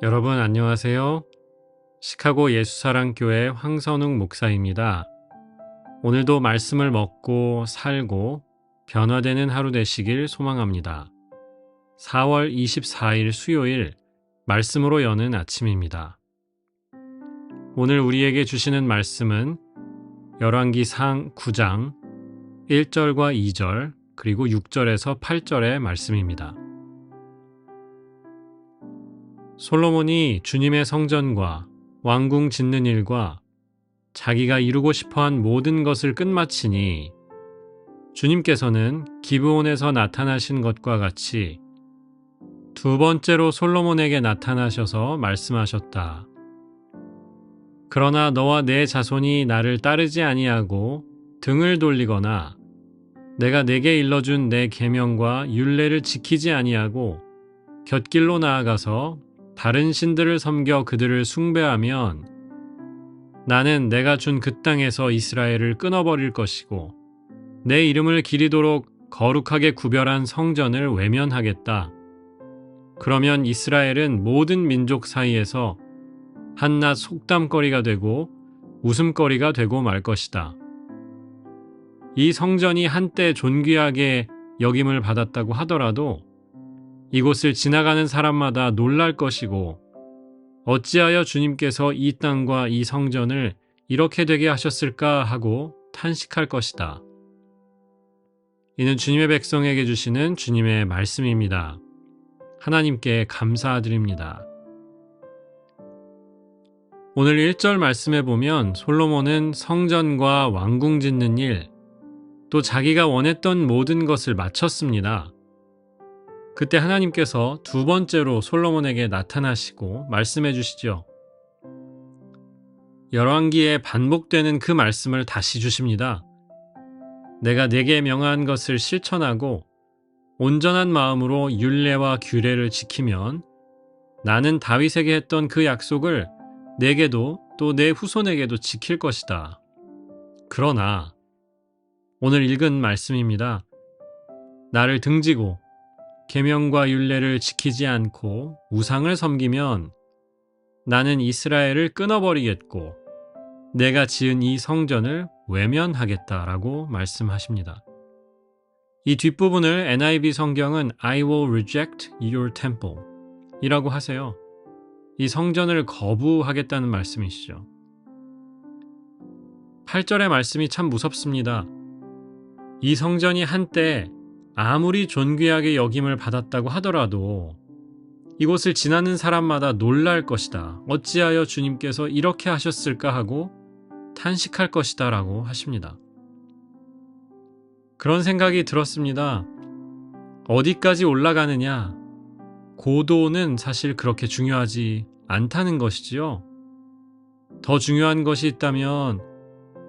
여러분 안녕하세요. 시카고 예수사랑교회 황선웅 목사입니다. 오늘도 말씀을 먹고 살고 변화되는 하루 되시길 소망합니다. 4월 24일 수요일 말씀으로 여는 아침입니다. 오늘 우리에게 주시는 말씀은 열왕기상 9장 1절과 2절 그리고 6절에서 8절의 말씀입니다. 솔로몬이 주님의 성전과 왕궁 짓는 일과 자기가 이루고 싶어 한 모든 것을 끝마치니 주님께서는 기브온에서 나타나신 것과 같이 두 번째로 솔로몬에게 나타나셔서 말씀하셨다. 그러나 너와 내 자손이 나를 따르지 아니하고 등을 돌리거나 내가 내게 일러준 내 계명과 율례를 지키지 아니하고 곁길로 나아가서 다른 신들을 섬겨 그들을 숭배하면 나는 내가 준 그 땅에서 이스라엘을 끊어버릴 것이고 내 이름을 기리도록 거룩하게 구별한 성전을 외면하겠다. 그러면 이스라엘은 모든 민족 사이에서 한낱 속담거리가 되고 웃음거리가 되고 말 것이다. 이 성전이 한때 존귀하게 여김을 받았다고 하더라도 이곳을 지나가는 사람마다 놀랄 것이고 어찌하여 주님께서 이 땅과 이 성전을 이렇게 되게 하셨을까 하고 탄식할 것이다. 이는 주님의 백성에게 주시는 주님의 말씀입니다. 하나님께 감사드립니다. 오늘 1절 말씀에 보면 솔로몬은 성전과 왕궁 짓는 일, 또 자기가 원했던 모든 것을 마쳤습니다. 그때 하나님께서 두 번째로 솔로몬에게 나타나시고 말씀해 주시죠. 열왕기에 반복되는 그 말씀을 다시 주십니다. 내가 내게 명한 것을 실천하고 온전한 마음으로 율례와 규례를 지키면 나는 다윗에게 했던 그 약속을 내게도 또 내 후손에게도 지킬 것이다. 그러나 오늘 읽은 말씀입니다. 나를 등지고 계명과 율례를 지키지 않고 우상을 섬기면 나는 이스라엘을 끊어버리겠고 내가 지은 이 성전을 외면하겠다라고 말씀하십니다. 이 뒷부분을 NIV 성경은 I will reject your temple 이라고 하세요. 이 성전을 거부하겠다는 말씀이시죠. 8절의 말씀이 참 무섭습니다. 이 성전이 한때 아무리 존귀하게 여김을 받았다고 하더라도 이곳을 지나는 사람마다 놀랄 것이다. 어찌하여 주님께서 이렇게 하셨을까 하고 탄식할 것이다 라고 하십니다. 그런 생각이 들었습니다. 어디까지 올라가느냐? 고도는 사실 그렇게 중요하지 않다는 것이지요. 더 중요한 것이 있다면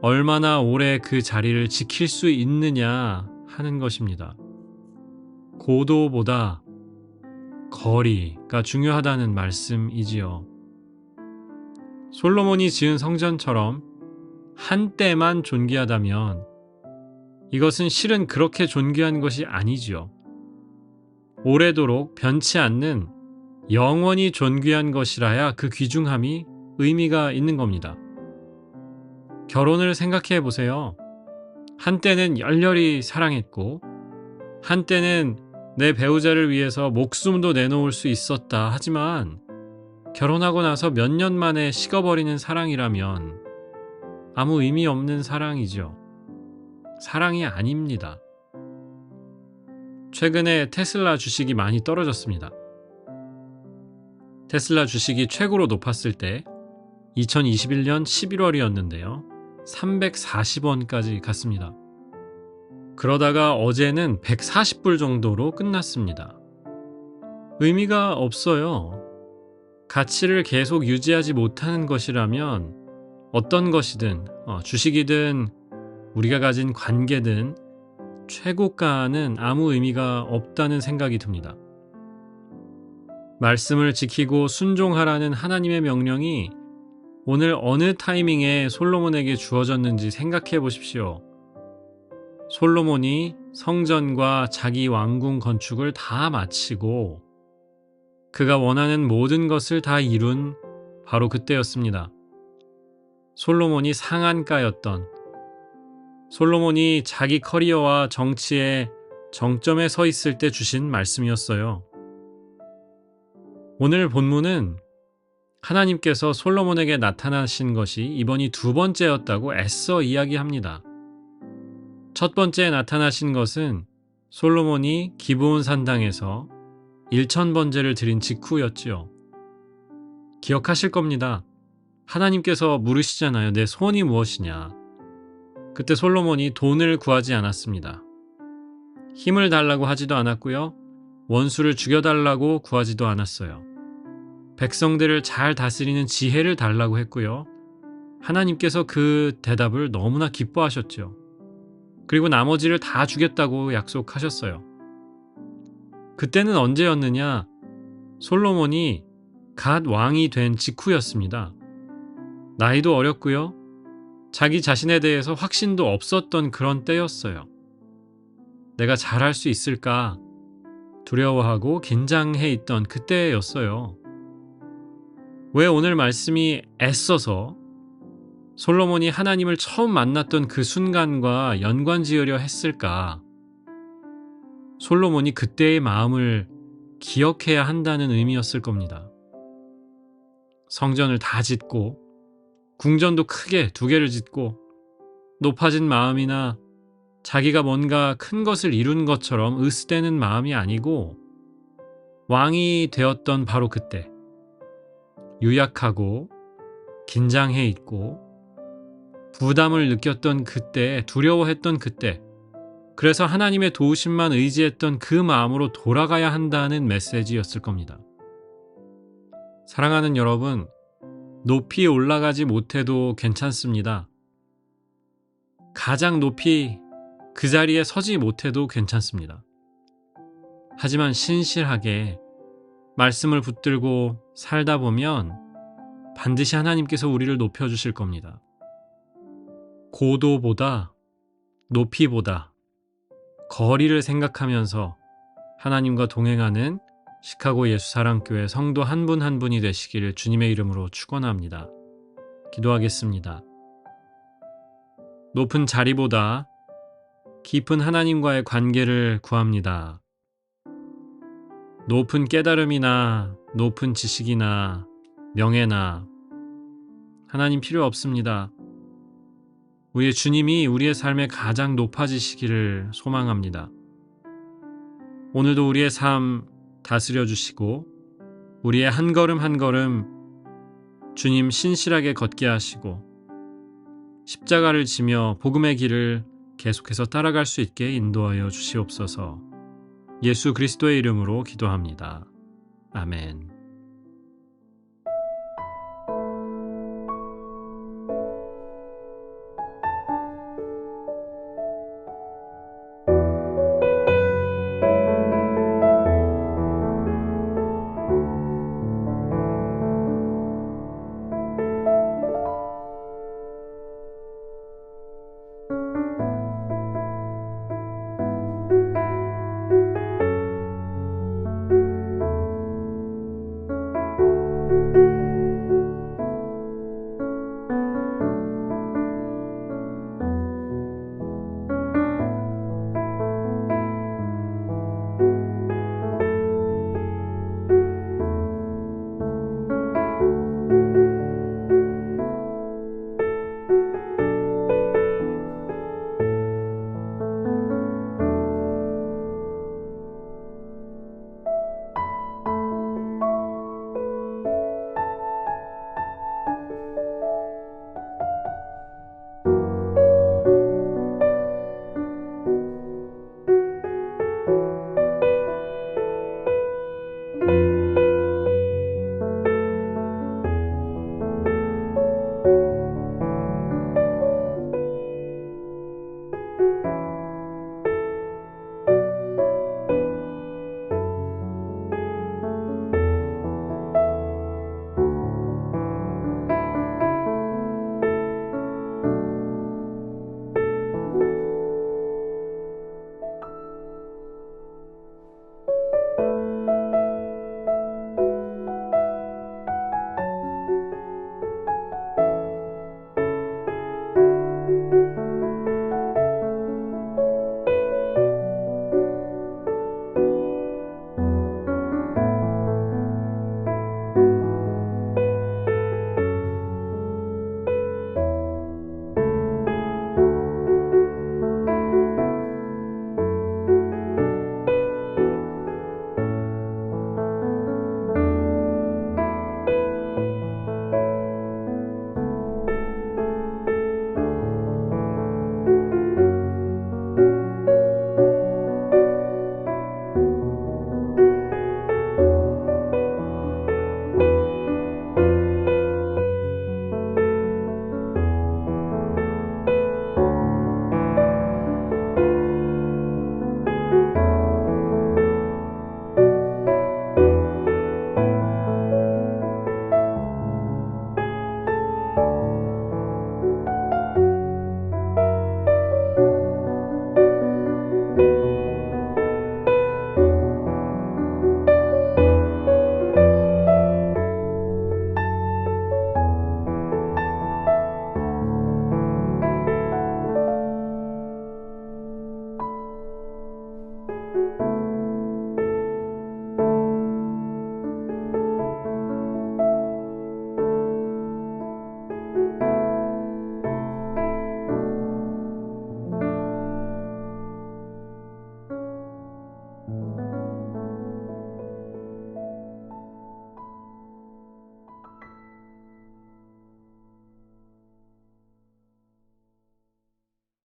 얼마나 오래 그 자리를 지킬 수 있느냐 하는 것입니다. 고도보다 거리가 중요하다는 말씀이지요. 솔로몬이 지은 성전처럼 한때만 존귀하다면 이것은 실은 그렇게 존귀한 것이 아니지요. 오래도록 변치 않는 영원히 존귀한 것이라야 그 귀중함이 의미가 있는 겁니다. 결혼을 생각해 보세요. 한때는 열렬히 사랑했고, 한때는 내 배우자를 위해서 목숨도 내놓을 수 있었다. 하지만 결혼하고 나서 몇 년 만에 식어버리는 사랑이라면 아무 의미 없는 사랑이죠. 사랑이 아닙니다. 최근에 테슬라 주식이 많이 떨어졌습니다. 테슬라 주식이 최고로 높았을 때 2021년 11월이었는데요. 340원까지 갔습니다. 그러다가 어제는 140불 정도로 끝났습니다. 의미가 없어요. 가치를 계속 유지하지 못하는 것이라면 어떤 것이든, 어, 주식이든 우리가 가진 관계든 최고가는 아무 의미가 없다는 생각이 듭니다. 말씀을 지키고 순종하라는 하나님의 명령이 오늘 어느 타이밍에 솔로몬에게 주어졌는지 생각해 보십시오. 솔로몬이 성전과 자기 왕궁 건축을 다 마치고 그가 원하는 모든 것을 다 이룬 바로 그때였습니다. 솔로몬이 상한가였던 솔로몬이 자기 커리어와 정치의 정점에 서 있을 때 주신 말씀이었어요. 오늘 본문은 하나님께서 솔로몬에게 나타나신 것이 이번이 두 번째였다고 애써 이야기합니다. 첫 번째 나타나신 것은 솔로몬이 기브온 산당에서 1천 번제를 드린 직후였지요. 기억하실 겁니다. 하나님께서 물으시잖아요. 내 소원이 무엇이냐? 그때 솔로몬이 돈을 구하지 않았습니다. 힘을 달라고 하지도 않았고요. 원수를 죽여달라고 구하지도 않았어요. 백성들을 잘 다스리는 지혜를 달라고 했고요. 하나님께서 그 대답을 너무나 기뻐하셨죠. 그리고 나머지를 다 주겠다고 약속하셨어요. 그때는 언제였느냐? 솔로몬이 갓 왕이 된 직후였습니다. 나이도 어렸고요. 자기 자신에 대해서 확신도 없었던 그런 때였어요. 내가 잘할 수 있을까? 두려워하고 긴장해 있던 그때였어요. 왜 오늘 말씀이 애써서 솔로몬이 하나님을 처음 만났던 그 순간과 연관 지으려 했을까? 솔로몬이 그때의 마음을 기억해야 한다는 의미였을 겁니다. 성전을 다 짓고, 궁전도 크게 두 개를 짓고, 높아진 마음이나 자기가 뭔가 큰 것을 이룬 것처럼 으스대는 마음이 아니고, 왕이 되었던 바로 그때, 유약하고, 긴장해 있고, 부담을 느꼈던 그때, 두려워했던 그때, 그래서 하나님의 도우심만 의지했던 그 마음으로 돌아가야 한다는 메시지였을 겁니다. 사랑하는 여러분, 높이 올라가지 못해도 괜찮습니다. 가장 높이 그 자리에 서지 못해도 괜찮습니다. 하지만 신실하게 말씀을 붙들고 살다 보면 반드시 하나님께서 우리를 높여주실 겁니다. 고도보다 높이보다 거리를 생각하면서 하나님과 동행하는 시카고 예수사랑교회 성도 한 분 한 분이 되시기를 주님의 이름으로 축원합니다. 기도하겠습니다. 높은 자리보다 깊은 하나님과의 관계를 구합니다. 높은 깨달음이나 높은 지식이나 명예나 하나님 필요 없습니다. 우리의 주님이 우리의 삶에 가장 높아지시기를 소망합니다. 오늘도 우리의 삶 다스려 주시고 우리의 한 걸음 한 걸음 주님 신실하게 걷게 하시고 십자가를 지며 복음의 길을 계속해서 따라갈 수 있게 인도하여 주시옵소서. 예수 그리스도의 이름으로 기도합니다. 아멘.